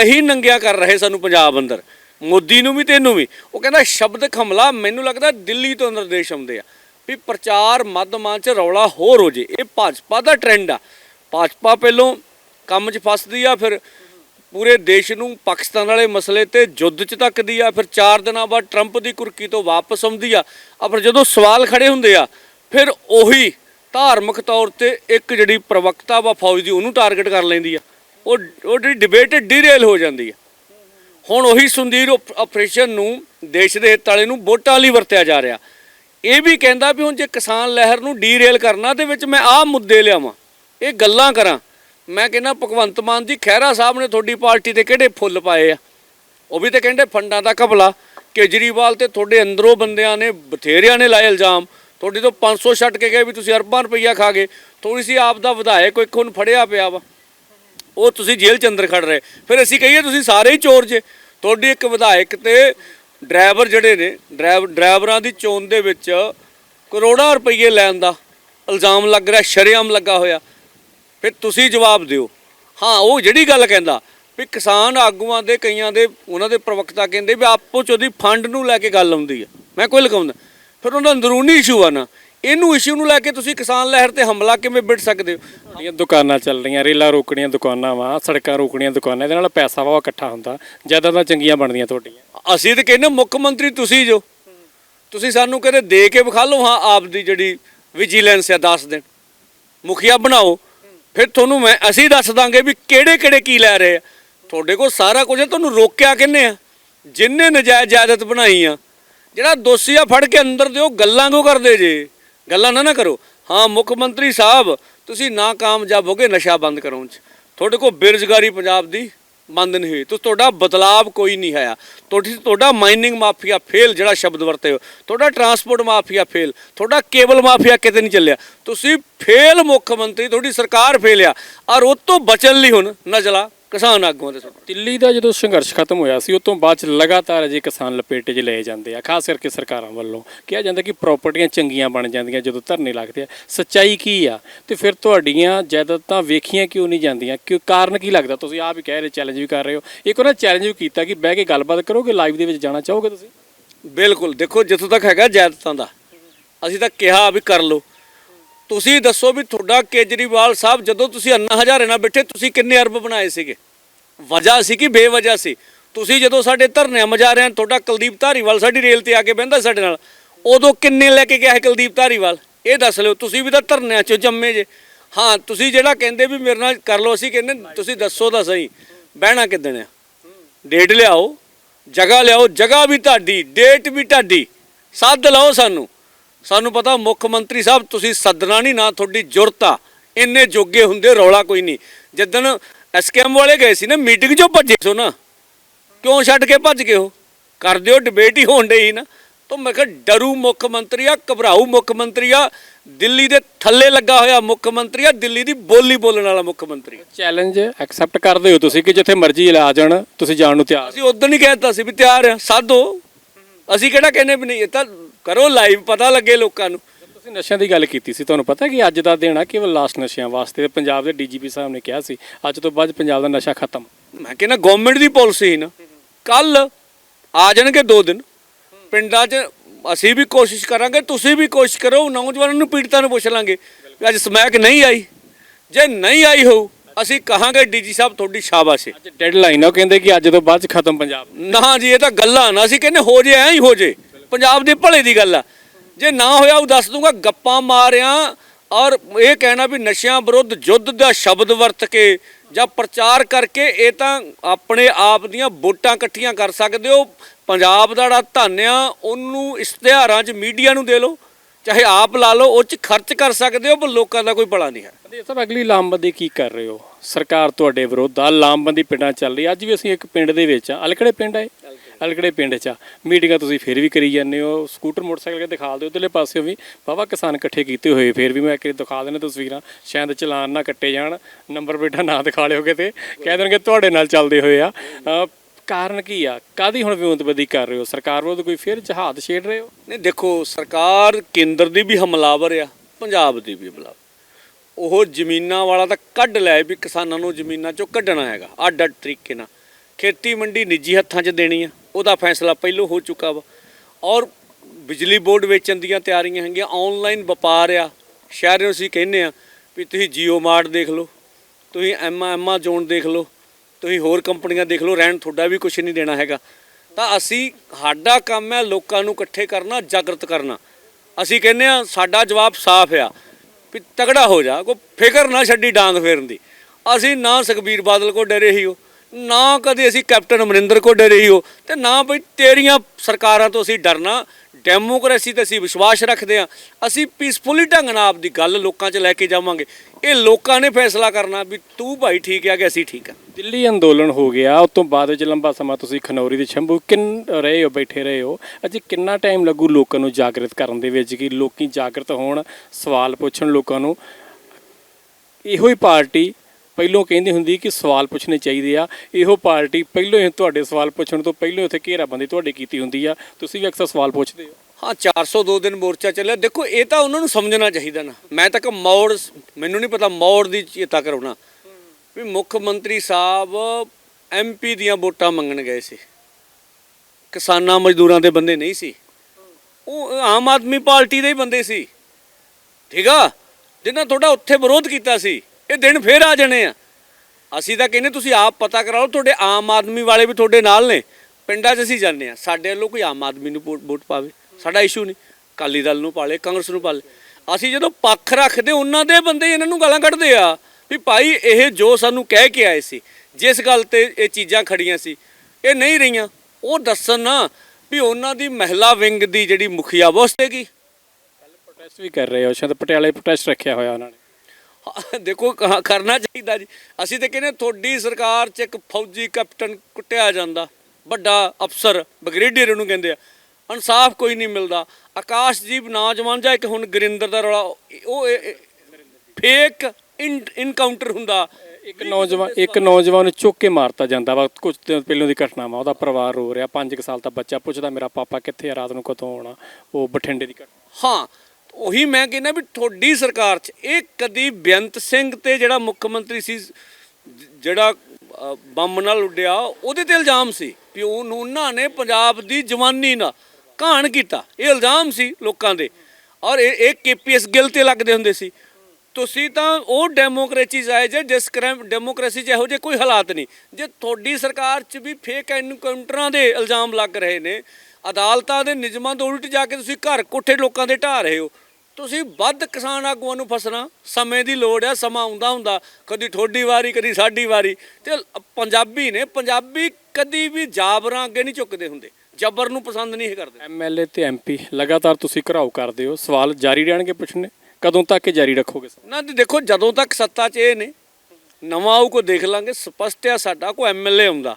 [SPEAKER 1] ਇਹੀ ਨੰਗਿਆ ਕਰ ਰਹੇ ਸਾਨੂੰ ਪੰਜਾਬ ਅੰਦਰ। ਮੋਦੀ ਨੂੰ ਵੀ, ਤੈਨੂੰ ਵੀ। ਉਹ ਕਹਿੰਦਾ ਸ਼ਬਦਕ ਹਮਲਾ ਮੈਨੂੰ ਲੱਗਦਾ ਦਿੱਲੀ ਤੋਂ ਨਿਰਦੇਸ਼ ਆਉਂਦੇ ਆ ਵੀ ਪ੍ਰਚਾਰ ਮਾਧਮਾਂ 'ਚ ਰੌਲਾ ਹੋਰ ਹੋ ਜੇ। ਇਹ ਭਾਜਪਾ ਦਾ ਟ੍ਰੈਂਡ ਆ। ਭਾਜਪਾ ਪਹਿਲੋਂ ਕੰਮ 'ਚ ਫਸਦੀ ਆ, ਫਿਰ ਪੂਰੇ ਦੇਸ਼ ਨੂੰ ਪਾਕਿਸਤਾਨ ਵਾਲੇ ਮਸਲੇ ਤੇ ਜੁੱਧ 'ਚ ਧੱਕਦੀ ਆ, ਫਿਰ 4 ਦਿਨਾਂ ਬਾਅਦ ਟਰੰਪ ਦੀ ਕੁਰਕੀ ਤੋਂ ਵਾਪਸ ਆਉਂਦੀ ਆ। ਪਰ ਜਦੋਂ ਸਵਾਲ ਖੜੇ ਹੁੰਦੇ ਆ, ਫਿਰ ਉਹੀ ਧਾਰਮਿਕ ਤੌਰ ਤੇ ਇੱਕ ਜਿਹੜੀ ਪ੍ਰਵਕਤਾ ਵਾ ਫੌਜ ਦੀ, ਉਹਨੂੰ ਟਾਰਗੇਟ ਕਰ ਲੈਂਦੀ ਆ। ਉਹ ਉਹ ਜਿਹੜੀ ਡਿਬੇਟ ਡੀਰੇਲ ਹੋ ਜਾਂਦੀ ਆ। ਹੁਣ ਉਹੀ ਸੁੰਦੀਰ op- ਆਪਰੇਸ਼ਨ ਨੂੰ ਦੇਸ਼ ਦੇ ਹਿੱਤ ਵਾਲੇ ਨੂੰ ਵੋਟਾਂ ਲਈ ਵਰਤਿਆ ਜਾ ਰਿਹਾ। ਇਹ ਵੀ ਕਹਿੰਦਾ ਵੀ ਹੁਣ ਜੇ ਕਿਸਾਨ ਲਹਿਰ ਨੂੰ ਡੀਰੇਲ ਕਰਨਾ, ਤੇ ਵਿੱਚ ਮੈਂ ਆਹ ਮੁੱਦੇ ਲਿਆਵਾਂ, ਇਹ ਗੱਲਾਂ ਕਰਾਂ। ਮੈਂ ਕਹਿੰਦਾ ਭਗਵੰਤ ਮਾਨ ਜੀ ਖਹਿਰਾ ਸਾਹਿਬ ਨੇ ਤੁਹਾਡੀ ਪਾਰਟੀ ਤੇ ਕਿਹੜੇ ਫੁੱਲ ਪਾਏ ਆ? ਉਹ ਵੀ ਤੇ ਕਹਿੰਦੇ ਫੰਡਾਂ ਦਾ ਘਪਲਾ। ਕੇਜਰੀਵਾਲ ਤੇ ਤੁਹਾਡੇ ਅੰਦਰੋਂ ਬੰਦਿਆਂ ਨੇ ਬਥੇਰਿਆਂ ਨੇ ਲਾਏ ਇਲਜ਼ਾਮ। ਤੁਹਾਡੇ ਤੋਂ 500 ਛੱਡ ਕੇ ਗਏ ਵੀ ਤੁਸੀਂ ਅਰਬਾਂ ਰੁਪਈਆ ਖਾ ਗਏ। ਥੋੜੀ ਸੀ ਆਪ ਦਾ ਵਿਧਾਇਕ ਕੋਈ ਕੋਨ ਫੜਿਆ ਪਿਆ ਵਾ। ਉਹ ਤੁਸੀਂ ਜੇਲ੍ਹ ਚ ਅੰਦਰ ਖੜ ਰਹੇ। ਫਿਰ ਅਸੀਂ ਕਹੀਏ ਤੁਸੀਂ ਸਾਰੇ ਹੀ ਚੋਰ ਜੇ। ਤੁਹਾਡੀ ਇੱਕ ਵਿਧਾਇਕ ਤੇ ਡਰਾਈਵਰ ਜਿਹੜੇ ਨੇ, ਡਰਾਈਵ, ਡਰਾਈਵਰਾਂ ਦੀ ਚੋਣ ਦੇ ਵਿੱਚ ਕਰੋੜਾਂ ਰੁਪਏ ਲੈਣ ਦਾ ਇਲਜ਼ਾਮ ਲੱਗ ਰਿਹਾ, ਸ਼ਰੇਆਮ ਲੱਗਾ ਹੋਇਆ। ਫਿਰ ਤੁਸੀਂ ਜਵਾਬ ਦਿਓ। ਹਾਂ ਉਹ ਜਿਹੜੀ ਗੱਲ ਕਹਿੰਦਾ ਵੀ ਕਿਸਾਨ ਆਗੂਆਂ ਦੇ ਕਈਆਂ ਦੇ ਉਹਨਾਂ ਦੇ ਪ੍ਰਵਕਤਾ ਕਹਿੰਦੇ ਵੀ ਆਪੋ ਚ ਉਹਦੀ ਫੰਡ ਨੂੰ ਲੈ ਕੇ ਗੱਲ ਆਉਂਦੀ ਆ। ਮੈਂ ਕੋਈ ਲਗਾਉਂਦਾ। ਫਿਰ ਉਹਨਾਂ ਦਾ ਅੰਦਰੂਨੀ ਇਸ਼ੂ ਆ ਨਾ। ਇਹਨੂੰ ਇਸ਼ੂ ਨੂੰ ਲੈ ਕੇ ਤੁਸੀਂ ਕਿਸਾਨ ਲਹਿਰ ਤੇ ਹਮਲਾ ਕਿਵੇਂ ਵਿੜ ਸਕਦੇ ਹੋ?
[SPEAKER 2] ਜਿਹੜੀਆਂ ਦੁਕਾਨਾਂ ਚੱਲ ਰਹੀਆਂ ਰੇਲਾਂ ਰੋਕਣੀਆਂ ਦੁਕਾਨਾਂ ਵਾ ਸੜਕਾਂ ਰੋਕਣੀਆਂ ਦੁਕਾਨਾਂ ਇਹਦੇ ਨਾਲ ਪੈਸਾ ਵਾ ਇਕੱਠਾ ਹੁੰਦਾ। ਜ਼ਿਆਦਾ ਤਾਂ ਚੰਗੀਆਂ ਬਣਦੀਆਂ ਤੁਹਾਡੀਆਂ।
[SPEAKER 1] ਅਸੀਂ ਤਾਂ ਕਹਿੰਦੇ ਮੁੱਖ ਮੰਤਰੀ ਤੁਸੀਂ ਜੋ। ਤੁਸੀਂ ਸਾਨੂੰ ਕਹਿੰਦੇ ਦੇ ਕੇ ਵਿਖਾ ਲਓ ਹਾਂ ਆਪ ਦੀ ਜਿਹੜੀ ਵਿਜੀਲੈਂਸ ਹੈ ਦੱਸ ਦੇਣ ਮੁਖੀਆ ਬਣਾਓ। ਫਿਰ ਤੁਹਾਨੂੰ ਮੈਂ, ਅਸੀਂ ਦੱਸ ਦਾਂਗੇ ਵੀ ਕਿਹੜੇ ਕਿਹੜੇ ਕੀ ਲੈ ਰਹੇ ਆ। ਤੁਹਾਡੇ ਕੋਲ ਸਾਰਾ ਕੁਝ ਹੈ, ਤੁਹਾਨੂੰ ਰੋਕਿਆ ਕਿੰਨੇ ਆ? ਜਿੰਨੇ ਨਜਾਇਜ਼ ਜਾਇਦਾਦ ਬਣਾਈ ਆ। ਜਿਹੜਾ ਦੋਸ਼ੀ ਆ ਫੜ ਕੇ ਅੰਦਰ ਦਿਓ, ਗੱਲਾਂ ਕਿਉਂ ਕਰਦੇ ਜੇ? ਗੱਲਾਂ ਨਾ ਨਾ ਕਰੋ। ਹਾਂ, ਮੁੱਖ ਮੰਤਰੀ ਸਾਹਿਬ, ਤੁਸੀਂ ਨਾ ਕਾਮਯਾਬ ਹੋਗੇ ਨਸ਼ਾ ਬੰਦ ਕਰਾਉਣ ਚ। ਤੁਹਾਡੇ ਕੋਲ ਬੇਰੁਜ਼ਗਾਰੀ ਪੰਜਾਬ ਦੀ ਬੰਦ ਨਹੀਂ ਹੋਈ। ਤੁਸੀਂ ਤੁਹਾਡਾ ਬਦਲਾਵ ਕੋਈ ਨਹੀਂ ਆਇਆ। ਤੁਹਾਡੀ ਤੁਹਾਡਾ ਮਾਈਨਿੰਗ ਮਾਫੀਆ ਫੇਲ ਜਿਹੜਾ ਸ਼ਬਦ ਵਰਤੇ ਹੋ। ਤੁਹਾਡਾ ਟਰਾਂਸਪੋਰਟ ਮਾਫੀਆ ਫੇਲ ਤੁਹਾਡਾ ਕੇਬਲ ਮਾਫੀਆ ਕਿਤੇ ਨਹੀਂ ਚੱਲਿਆ। ਤੁਸੀਂ ਫੇਲ ਮੁੱਖ ਮੰਤਰੀ, ਤੁਹਾਡੀ ਸਰਕਾਰ ਫੇਲ ਆ। ਔਰ ਉਹ ਤੋਂ ਬਚਣ ਲਈ ਹੁਣ ਨਜ਼ਲਾ ਕਿਸਾਨ ਆਗੂਆਂ ਦੇ ਸੁੱਟ
[SPEAKER 2] ਦਿੱਲੀ ਦਾ ਜਦੋਂ ਸੰਘਰਸ਼ ਖਤਮ ਹੋਇਆ ਸੀ ਉਸ ਤੋਂ ਬਾਅਦ ਚ ਲਗਾਤਾਰ ਅਜੇ ਕਿਸਾਨ ਲਪੇਟੇ 'ਚ ਲਏ ਜਾਂਦੇ ਆ ਖਾਸ ਕਰਕੇ ਸਰਕਾਰਾਂ ਵੱਲੋਂ। ਕਿਹਾ ਜਾਂਦਾ ਕਿ ਪ੍ਰਾਪਰਟੀਆਂ ਚੰਗੀਆਂ ਬਣ ਜਾਂਦੀਆਂ ਜਦੋਂ ਧਰਨੇ ਲੱਗਦੇ ਆ। ਸੱਚਾਈ ਕੀ ਆ? ਤੇ ਫਿਰ ਤੁਹਾਡੀਆਂ ਜਾਇਦਾਦਾਂ ਵੇਖੀਆਂ ਕਿਉਂ ਨਹੀਂ ਜਾਂਦੀਆਂ? ਕਿਉਂ ਕਾਰਨ ਕੀ ਲੱਗਦਾ? ਤੁਸੀਂ ਆਪ ਹੀ ਕਹਿ ਰਹੇ ਚੈਲੰਜ ਵੀ ਕਰ ਰਹੇ ਹੋ। ਇੱਕ ਉਹਨਾਂ ਚੈਲੰਜ ਵੀ ਕੀਤਾ ਕਿ ਬਹਿ ਕੇ ਗੱਲਬਾਤ ਕਰੋਗੇ? ਲਾਈਵ ਦੇ ਵਿੱਚ ਜਾਣਾ ਚਾਹੋਗੇ ਤੁਸੀਂ?
[SPEAKER 1] ਬਿਲਕੁਲ। ਦੇਖੋ ਜਿੱਥੋਂ ਤੱਕ ਹੈਗਾ ਜਾਇਦਾਦਾਂ ਦਾ ਅਸੀਂ ਤਾਂ ਕਿਹਾ ਵੀ ਕਰ ਲਓ। ਤੁਸੀਂ ਦੱਸੋ ਵੀ ਤੁਹਾਡਾ ਕੇਜਰੀਵਾਲ ਸਾਹਿਬ ਜਦੋਂ ਤੁਸੀਂ ਅੰਨਾ ਹਜ਼ਾਰੇ ਨਾਲ ਬੈਠੇ, ਤੁਸੀਂ ਕਿੰਨੇ ਅਰਬ ਬਣਾਏ ਸੀਗੇ? ਵਜ੍ਹਾ ਸੀ ਕਿ ਬੇਵਜ੍ਹਾ ਸੀ? ਤੁਸੀਂ ਜਦੋਂ ਸਾਡੇ ਧਰਨਿਆਂ ਮਜਾਰਿਆਂ ਤੁਹਾਡਾ ਕੁਲਦੀਪ ਧਾਰੀਵਾਲ ਸਾਡੀ ਰੇਲ ਤੇ ਆ ਕੇ ਬਹਿੰਦਾ ਸਾਡੇ ਨਾਲ, ਉਦੋਂ ਕਿੰਨੇ ਲੈ ਕੇ ਗਿਆ ਹੈ ਕੁਲਦੀਪ ਧਾਰੀਵਾਲ? ਇਹ ਦੱਸ ਲਿਓ, ਤੁਸੀਂ ਵੀ ਤਾਂ ਧਰਨਿਆਂ 'ਚੋਂ ਜੰਮੇ ਜੇ। ਹਾਂ, ਤੁਸੀਂ ਜਿਹੜਾ ਕਹਿੰਦੇ ਵੀ ਮੇਰੇ ਨਾਲ ਕਰ ਲਓ, ਅਸੀਂ ਕਹਿੰਦੇ, ਤੁਸੀਂ ਦੱਸੋ ਤਾਂ ਸਹੀ, ਬਹਿਣਾ ਕਿੱਦਣ ਆ? ਡੇਟ ਲਿਆਓ, ਜਗ੍ਹਾ ਲਿਆਓ, ਜਗ੍ਹਾ ਵੀ ਤੁਹਾਡੀ, ਡੇਟ ਵੀ ਤੁਹਾਡੀ, ਸੱਦ ਲਓ ਸਾਨੂੰ। ਸਾਨੂੰ ਪਤਾ ਮੁੱਖ ਮੰਤਰੀ ਸਾਹਿਬ ਤੁਸੀਂ ਸੱਦਣਾ ਨਹੀਂ ਨਾ ਤੁਹਾਡੀ ਜੁਰਤ ਆ। ਇੰਨੇ ਜੋਗੇ ਹੁੰਦੇ ਰੌਲਾ ਕੋਈ ਨਹੀਂ। ਜਿੱਦਣ ਐਸਕੇਐਮ ਵਾਲੇ ਗਏ ਸੀ ਨਾ ਮੀਟਿੰਗ 'ਚੋਂ ਭੱਜੇ ਸੋ ਨਾ। ਕਿਉਂ ਛੱਡ ਕੇ ਭੱਜ ਗਏ ਹੋ ਕਰ ਦਿਓ ਡਿਬੇਟ ਹੀ ਹੋਣ ਡਈ ਨਾ। ਤਾਂ ਮੈਂ ਕਿਹਾ ਡਰੂ ਮੁੱਖ ਮੰਤਰੀ ਆ ਘਬਰਾਊ ਮੁੱਖ ਮੰਤਰੀ ਆ। ਦਿੱਲੀ ਦੇ ਥੱਲੇ ਲੱਗਾ ਹੋਇਆ ਮੁੱਖ ਮੰਤਰੀ ਆ ਦਿੱਲੀ ਦੀ ਬੋਲੀ ਬੋਲਣ ਵਾਲਾ ਮੁੱਖ ਮੰਤਰੀ।
[SPEAKER 2] ਚੈਲੰਜ ਐਕਸੈਪਟ ਕਰਦੇ ਹੋ ਤੁਸੀਂ ਕਿ ਜਿੱਥੇ ਮਰਜ਼ੀ ਆ ਜਾਣ ਤੁਸੀਂ ਜਾਣ ਨੂੰ ਤਿਆਰ।
[SPEAKER 1] ਅਸੀਂ ਉਦੋਂ ਨਹੀਂ ਕਹਿਤਾ ਸੀ ਵੀ ਤਿਆਰ ਆ ਸਾਧੋ। ਅਸੀਂ ਕਿਹੜਾ ਕਹਿੰਦੇ ਵੀ ਨਹੀਂ ਇਹ ਤਾਂ ਕਰੋ ਲਾਈਵ ਪਤਾ ਲੱਗੇ ਲੋਕਾਂ ਨੂੰ।
[SPEAKER 2] ਤੁਸੀਂ ਨਸ਼ਿਆਂ ਦੀ ਗੱਲ ਕੀਤੀ ਸੀ ਤੁਹਾਨੂੰ ਪਤਾ ਕਿ ਅੱਜ ਦਾ ਦਿਨ ਆ ਕੇਵਲ ਲਾਸਟ ਨਸ਼ਿਆਂ ਵਾਸਤੇ ਪੰਜਾਬ ਦੇ ਡੀਜੀਪੀ ਸਾਹਿਬ ਨੇ ਕਿਹਾ ਸੀ ਅੱਜ ਤੋਂ ਬਾਅਦ ਪੰਜਾਬ ਦਾ ਨਸ਼ਾ ਖਤਮ।
[SPEAKER 1] ਮੈਂ ਕਹਿੰਦਾ ਗਵਰਨਮੈਂਟ ਦੀ ਪਾਲਿਸੀ ਨਾ। ਕੱਲ ਆ ਜਾਣਗੇ ਦੋ ਦਿਨ। ਪਿੰਡਾਂ 'ਚ ਅਸੀਂ ਵੀ ਕੋਸ਼ਿਸ਼ ਕਰਾਂਗੇ ਤੁਸੀਂ ਵੀ ਕੋਸ਼ਿਸ਼ ਕਰੋ ਨੌਜਵਾਨਾਂ ਨੂੰ ਪੀੜਤਾਂ ਨੂੰ ਪੁੱਛ ਲਾਂਗੇ। ਅੱਜ ਸਮੈਕ ਨਹੀਂ ਆਈ। ਜੇ ਨਹੀਂ ਆਈ ਹੋਊ ਅਸੀਂ ਕਹਾਂਗੇ ਡੀਜੀ ਸਾਹਿਬ ਤੁਹਾਡੀ ਸ਼ਾਬਾਸ਼ ਹੈ
[SPEAKER 2] ਅੱਜ ਡੈਡਲਾਈਨ ਆ ਉਹ ਕਹਿੰਦੇ ਕਿ ਅੱਜ ਤੋਂ ਬਾਅਦ ਖਤਮ ਪੰਜਾਬ।
[SPEAKER 1] ਨਾ ਜੀ ਇਹ ਤਾਂ ਗੱਲਾਂ ਨਾ ਅਸੀਂ ਕਹਿੰਦੇ ਹੋ ਜੇ ਐਂ ਹੀ ਹੋ ਜੇ। ਪੰਜਾਬ ਦੇ ਭਲੇ ਦੀ ਗੱਲ ਆ। ਜੇ ਨਾ ਹੋਇਆ ਉਹ ਦੱਸ ਦੂੰਗਾ, ਗੱਪਾਂ ਮਾਰਿਆ ਔਰ ਇਹ ਕਹਿਣਾ ਵੀ ਨਸ਼ਿਆਂ ਵਿਰੁੱਧ ਯੁੱਧ ਦਾ ਸ਼ਬਦ ਵਰਤ ਕੇ ਜਾਂ ਪ੍ਰਚਾਰ ਕਰਕੇ ਇਹ ਤਾਂ ਆਪਣੇ ਆਪ ਦੀਆਂ ਵੋਟਾਂ ਇਕੱਠੀਆਂ ਕਰ ਸਕਦੇ ਹੋ। ਪੰਜਾਬ ਦਾ ਜਿਹੜਾ ਧਨ ਆ, ਉਹਨੂੰ ਇਸ਼ਤਿਹਾਰਾਂ 'ਚ ਮੀਡੀਆ ਨੂੰ ਦੇ ਲਓ। ਚਾਹੇ ਆਪ ਲਾ ਲਓ, ਉਹ 'ਚ ਖਰਚ ਕਰ ਸਕਦੇ ਹੋ, ਪਰ ਲੋਕਾਂ ਦਾ ਕੋਈ ਭਲਾ ਨਹੀਂ ਹੈ।
[SPEAKER 2] ਇਹ ਸਭ ਅਗਲੀ ਲਾਮਬੰਦੀ ਕੀ ਕਰ ਰਹੇ ਹੋ? ਸਰਕਾਰ ਤੁਹਾਡੇ ਵਿਰੁੱਧ ਆ, ਲਾਮਬੰਦੀ ਪਿੰਡਾਂ ਚੱਲ ਰਹੀ ਅੱਜ ਵੀ ਅਸੀਂ ਇੱਕ ਪਿੰਡ ਦੇ ਵਿੱਚ ਆ। ਅਲਕੜੇ ਪਿੰਡ ਹੈ ਅਲਕੜੇ ਪਿੰਡ 'ਚ ਆ? ਮੀਟਿੰਗਾਂ ਤੁਸੀਂ ਫਿਰ ਵੀ ਕਰੀ ਜਾਂਦੇ ਹੋ, ਸਕੂਟਰ, ਮੋਟਰਸਾਈਕਲ ਕੇ ਦਿਖਾ ਦਿਓ ਉਧਰਲੇ ਪਾਸਿਓਂ ਵੀ ਵਾਹਵਾ ਕਿਸਾਨ ਇਕੱਠੇ ਕੀਤੇ ਹੋਏ, ਫਿਰ ਵੀ ਮੈਂ ਇੱਕ ਦਿਖਾ ਦੇਣਾ ਤਸਵੀਰਾਂ, ਸ਼ਾਇਦ ਚਲਾਨ ਨਾ ਕੱਟੇ ਜਾਣ, ਨੰਬਰ ਪਲੇਟਾਂ ਨਾ ਦਿਖਾ ਲਿਓ ਕਿਤੇ, ਕਹਿ ਦੇਣਗੇ ਤੁਹਾਡੇ ਨਾਲ ਚੱਲਦੇ ਹੋਏ ਆ। ਕਾਰਨ ਕੀ ਆ? ਕਾਦੀ ਹੁਣ ਵਿਉਂਤਬੰਦੀ ਕਰ ਰਹੇ ਹੋ? ਸਰਕਾਰ ਵੱਲੋਂ ਕੋਈ ਫਿਰ ਜਹਾਦ ਛੇੜ ਰਹੇ ਹੋ?
[SPEAKER 1] ਨਹੀਂ, ਦੇਖੋ, ਸਰਕਾਰ ਕੇਂਦਰ ਦੀ ਵੀ ਹਮਲਾਵਰ ਆ, ਪੰਜਾਬ ਦੀ ਵੀ ਹਮਲਾਵਰ। ਉਹ ਜ਼ਮੀਨਾਂ ਵਾਲਾ ਤਾਂ ਕੱਢ ਲੈ ਵੀ ਕਿਸਾਨਾਂ ਨੂੰ ਜ਼ਮੀਨਾਂ ਚੋਂ ਕੱਢਣਾ ਹੈਗਾ ਅੱਡ ਅੱਡ ਤਰੀਕੇ ਨਾਲ। ਖੇਤੀ ਮੰਡੀ ਨਿੱਜੀ ਹੱਥਾਂ 'ਚ ਦੇਣੀ ਆ। ਉਹਦਾ ਫੈਸਲਾ ਪਹਿਲੋਂ ਹੋ ਚੁੱਕਾ ਵਾ। ਔਰ ਬਿਜਲੀ ਬੋਰਡ ਵੇਚਣ ਦੀਆਂ ਤਿਆਰੀਆਂ ਹੈਗੀਆਂ ਆਨਲਾਈਨ ਵਪਾਰ ਆ। ਸ਼ਹਿਰ ਨੂੰ ਅਸੀਂ ਕਹਿੰਦੇ ਆ ਵੀ ਤੁਸੀਂ ਜੀਓ ਮਾਰਟ ਦੇਖ ਲਓ, ਤੁਸੀਂ ਐਮਾ ਐਮਾ ਜ਼ੋਨ ਦੇਖ ਲਓ, ਤੁਸੀਂ ਹੋਰ ਕੰਪਨੀਆਂ ਦੇਖ ਲਓ, ਰਹਿਣ ਤੁਹਾਡਾ ਵੀ ਕੁਝ ਨਹੀਂ ਦੇਣਾ ਹੈਗਾ। ਤਾਂ ਅਸੀਂ, ਸਾਡਾ ਕੰਮ ਹੈ ਲੋਕਾਂ ਨੂੰ ਇਕੱਠੇ ਕਰਨਾ, ਜਾਗਰਤ ਕਰਨਾ। ਅਸੀਂ ਕਹਿੰਦੇ ਆ, ਸਾਡਾ ਜਵਾਬ ਸਾਫ਼ ਆ ਵੀ ਤਗੜਾ ਹੋ ਜਾ, ਕੋਈ ਫਿਕਰ ਨਾ ਛੱਡੀ ਡਾਂਗ ਫੇਰਨ ਦੀ। ਅਸੀਂ ਨਾ ਸੁਖਬੀਰ ਬਾਦਲ ਕੋ ਡਰੇ ਹੀ ਹੋ ਨਾ ਕਦੇ ਅਸੀਂ ਕੈਪਟਨ ਅਮਰਿੰਦਰ ਕੋ ਡਰੇ ਹੋ ਤੇ ਨਾ ਬਈ ਤੇਰੀਆਂ ਸਰਕਾਰਾਂ ਤੋਂ ਅਸੀਂ ਡਰਨਾ। ਡੈਮੋਕ੍ਰੇਸੀ ਤੇ ਅਸੀਂ ਵਿਸ਼ਵਾਸ ਰੱਖਦੇ ਆ ਅਸੀਂ ਪੀਸਫੁਲੀ ਢੰਗ ਨਾਲ ਆਪਦੀ ਗੱਲ ਲੋਕਾਂ 'ਚ ਲੈ ਕੇ ਜਾਵਾਂਗੇ। ਇਹ ਲੋਕਾਂ ਨੇ ਫੈਸਲਾ ਕਰਨਾ ਵੀ ਤੂੰ ਭਾਈ ਠੀਕ ਆ ਕਿ ਅਸੀਂ ਠੀਕ ਆ।
[SPEAKER 2] ਦਿੱਲੀ ਅੰਦੋਲਨ ਹੋ ਗਿਆ। ਉਸ ਤੋਂ ਬਾਅਦ ਵਿੱਚ ਲੰਬਾ ਸਮਾਂ ਤੁਸੀਂ ਖਨੌਰੀ ਦੇ ਸ਼ੰਭੂ ਕਿੰਨ ਰਹੇ ਹੋ, ਬੈਠੇ ਰਹੇ ਹੋ। ਅਜੇ ਕਿੰਨਾ ਟਾਈਮ ਲੱਗੂ ਲੋਕਾਂ ਨੂੰ ਜਾਗਰਤ ਕਰਨ ਦੇ ਵਿੱਚ ਕਿ ਲੋਕੀ ਜਾਗਰਤ ਹੋਣ, ਸਵਾਲ ਪੁੱਛਣ ਲੋਕਾਂ ਨੂੰ। ਇਹੋ ਹੀ ਪਾਰਟੀ ਪਹਿਲੋਂ ਕਹਿੰਦੀ ਹੁੰਦੀ ਕਿ ਸਵਾਲ ਪੁੱਛਣੇ ਚਾਹੀਦੇ ਆ। ਇਹੋ ਪਾਰਟੀ ਪਹਿਲੋਂ ਹੀ ਤੁਹਾਡੇ ਸਵਾਲ ਪੁੱਛਣ ਤੋਂ ਪਹਿਲੋਂ ਇੱਥੇ ਘੇਰਾਬੰਦੀ ਤੁਹਾਡੀ ਕੀਤੀ ਹੁੰਦੀ ਆ। ਤੁਸੀਂ ਵੀ ਅਕਸਰ ਸਵਾਲ ਪੁੱਛਦੇ ਹੋ।
[SPEAKER 1] ਹਾਂ 402 ਦਿਨ ਮੋਰਚਾ ਚੱਲਿਆ। ਦੇਖੋ, ਇਹ ਤਾਂ ਉਹਨਾਂ ਨੂੰ ਸਮਝਣਾ ਚਾਹੀਦਾ ਨਾ। ਮੈਂ ਤਾਂ ਕਿ ਮੌੜ ਮੈਨੂੰ ਨਹੀਂ ਪਤਾ ਮੌੜ ਦੀ ਚੇਤਾ ਕਰਾਉਣਾ। ਵੀ ਮੁੱਖ ਮੰਤਰੀ ਸਾਹਿਬ ਐਮਪੀ ਦੀਆਂ ਵੋਟਾਂ ਮੰਗਣ ਗਏ ਸੀ। ਕਿਸਾਨਾਂ ਮਜ਼ਦੂਰਾਂ ਦੇ ਬੰਦੇ ਨਹੀਂ ਸੀ। ਉਹ ਆਮ ਆਦਮੀ ਪਾਰਟੀ ਦੇ ਹੀ ਬੰਦੇ ਸੀ। ਠੀਕ ਆ? ਜਿਨ੍ਹਾਂ ਤੁਹਾਡਾ ਉੱਥੇ ਵਿਰੋਧ ਕੀਤਾ ਸੀ। ਇਹ ਦਿਨ ਫੇਰ ਆ ਜਾਣੇ ਆ। ਅਸੀਂ ਤਾਂ ਕਹਿੰਦੇ ਤੁਸੀਂ ਆਪ ਪਤਾ ਕਰਾਓ, ਤੁਹਾਡੇ ਆਮ ਆਦਮੀ ਵਾਲੇ ਵੀ ਤੁਹਾਡੇ ਨਾਲ ਨੇ। ਪਿੰਡਾਂ 'ਚ ਅਸੀਂ ਜਾਂਦੇ ਆ ਸਾਡੇ ਵੱਲੋਂ ਕੋਈ ਆਮ ਆਦਮੀ ਨੂੰ ਵੋਟ ਵੋਟ ਪਾਵੇ। ਸਾਡਾ ਇਸ਼ੂ ਨਹੀਂ। ਅਕਾਲੀ ਦਲ ਨੂੰ ਪਾਲੇ, ਕਾਂਗਰਸ ਨੂੰ ਪਾਲੇ। ਅਸੀਂ ਜਦੋਂ ਪੱਖ ਰੱਖਦੇ, ਉਹਨਾਂ ਦੇ ਬੰਦੇ ਇਹਨਾਂ ਨੂੰ ਗਾਲਾਂ ਕੱਢਦੇ ਆ ਵੀ ਭਾਈ ਇਹ ਜੋ ਸਾਨੂੰ ਕਹਿ ਕੇ ਆਏ ਸੀ, ਜਿਸ ਗੱਲ ਤੇ ਇਹ ਚੀਜ਼ਾਂ ਖੜੀਆਂ ਸੀ, ਇਹ ਨਹੀਂ ਰਹੀਆਂ। ਉਹ ਦੱਸਣ ਨਾ ਵੀ ਉਹਨਾਂ ਦੀ ਮਹਿਲਾ ਵਿੰਗ ਦੀ ਜਿਹੜੀ ਮੁਖੀਆ ਬੋਸਤੇਗੀ
[SPEAKER 2] ਪ੍ਰੋਟੈਸਟ ਵੀ ਕਰ ਰਹੇ ਹੋ ਸ਼ਾਇਦ ਪਟਿਆਲੇ ਪ੍ਰੋਟੈਸਟ ਰੱਖਿਆ ਹੋਇਆ ਉਹਨਾਂ ਨੇ।
[SPEAKER 1] ਦੇਖੋ ਕਰਨਾ ਚਾਹੀਦਾ ਜੀ। ਅਸੀਂ ਤੇ ਕਹਿੰਦੇ ਤੁਹਾਡੀ ਸਰਕਾਰ 'ਚ ਇੱਕ ਫੌਜੀ ਕੈਪਟਨ ਕੁੱਟਿਆ ਜਾਂਦਾ। ਵੱਡਾ ਅਫਸਰ ਬਗਰੇਡੀਅਰ ਨੂੰ ਕਹਿੰਦੇ ਆ। ਇਨਸਾਫ ਕੋਈ ਨਹੀਂ ਮਿਲਦਾ। ਆਕਾਸ਼ਜੀਤ ਨੌਜਵਾਨ ਜਾਂ ਇੱਕ ਹੁਣ ਗੁਰਿੰਦਰ ਦਾ ਰੌਲਾ ਉਹ ਫੇਕ ਇਨਕਾਊਂਟਰ ਹੁੰਦਾ।
[SPEAKER 2] ਇੱਕ ਨੌਜਵਾਨ ਇੱਕ ਨੌਜਵਾਨ ਨੂੰ ਚੁੱਕ ਕੇ ਮਾਰਤਾ ਜਾਂਦਾ। ਵਾ ਕੁਝ ਦਿਨ ਪਹਿਲਾਂ ਦੀ ਘਟਨਾ ਵਾ ਉਹਦਾ ਪਰਿਵਾਰ ਰੋ ਰਿਹਾ। 5 ਸਾਲ ਦਾ ਬੱਚਾ ਪੁੱਛਦਾ ਮੇਰਾ ਪਾਪਾ ਕਿੱਥੇ ਆ? ਰਾਤ ਨੂੰ ਕਦੋਂ ਆਉਣਾ? ਉਹ ਬਠਿੰਡੇ ਦੀ ਘਟਨਾ
[SPEAKER 1] ਹਾਂ ਉਹੀ ਮੈਂ ਕਹਿੰਦਾ ਵੀ ਤੁਹਾਡੀ ਸਰਕਾਰ 'ਚ ਇਹ ਕਦੀ ਬੇਅੰਤ ਸਿੰਘ ਤੇ ਜਿਹੜਾ ਮੁੱਖ ਮੰਤਰੀ ਸੀ ਜਿਹੜਾ ਅ, ਬੰਬ ਨਾਲ ਉੱਡਿਆ ਉਹਦੇ ਤੇ ਇਲਜ਼ਾਮ ਸੀ ਵੀ ਉਹਨੂੰ ਉਹਨਾਂ ਨੇ ਪੰਜਾਬ ਦੀ ਜਵਾਨੀ ਨਾਲ ਘਾਣ ਕੀਤਾ। ਇਹ ਇਲਜ਼ਾਮ ਸੀ ਲੋਕਾਂ ਦੇ। ਔਰ ਇਹ ਇਹ ਕੇਪੀਐਸ ਗਿੱਲ ਤੇ ਲੱਗਦੇ ਹੁੰਦੇ ਸੀ। ਤੁਸੀਂ ਤਾਂ ਉਹ ਡੈਮੋਕ੍ਰੇਸੀ 'ਚ ਆਏ ਜੇ ਜਿਸ ਡੈਮੋਕ੍ਰੇਸੀ 'ਚ ਇਹੋ ਜਿਹੇ ਕੋਈ ਹਾਲਾਤ ਨਹੀਂ। ਜੇ ਤੁਹਾਡੀ ਸਰਕਾਰ 'ਚ ਵੀ ਫੇਕ ਐਨਕਾਊਂਟਰਾਂ ਦੇ ਇਲਜ਼ਾਮ ਲੱਗ ਰਹੇ ਨੇ ਅਦਾਲਤਾਂ ਦੇ ਨਿਯਮਾਂ ਤੋਂ ਉਲਟ ਜਾ ਕੇ ਤੁਸੀਂ ਘਰ ਕੋਠੇ ਲੋਕਾਂ ਦੇ ਢਾਹ ਰਹੇ ਹੋ। ਤੁਸੀਂ ਵੱਧ ਕਿਸਾਨ ਆਗੂਆਂ ਨੂੰ ਫਸਣਾ ਸਮੇਂ ਦੀ ਲੋੜ ਆ ਸਮਾਂ ਆਉਂਦਾ ਹੁੰਦਾ ਕਦੀ ਠੋਡੀ ਵਾਰੀ ਕਦੀ ਸਾਡੀ ਵਾਰੀ ਤੇ ਪੰਜਾਬੀ ਨੇ ਪੰਜਾਬੀ ਕਦੀ ਵੀ ਜਾਬਰਾਂ ਅੱਗੇ ਨਹੀਂ ਝੁਕਦੇ ਹੁੰਦੇ ਜਬਰ ਨੂੰ ਪਸੰਦ ਨਹੀਂ ਕਰਦੇ।
[SPEAKER 2] ਐਮਐਲਏ ਤੇ ਐਮਪੀ ਲਗਾਤਾਰ ਤੁਸੀਂ ਘਰਾਓ ਕਰਦੇ ਹੋ ਸਵਾਲ ਜਾਰੀ ਰਹਿਣਗੇ ਪੁੱਛਣੇ ਕਦੋਂ ਤੱਕ ਇਹ ਜਾਰੀ ਰੱਖੋਗੇ
[SPEAKER 1] ਨਾ ਦੇਖੋ ਜਦੋਂ ਤੱਕ ਸੱਤਾ 'ਚ ਇਹ ਨੇ ਨਵਾਂ ਆਊ ਕੋ ਦੇਖ ਲਾਂਗੇ ਸਪਸ਼ਟ ਆ ਸਾਡਾ ਕੋਈ ਐਮਐਲਏ ਆਉਂਦਾ।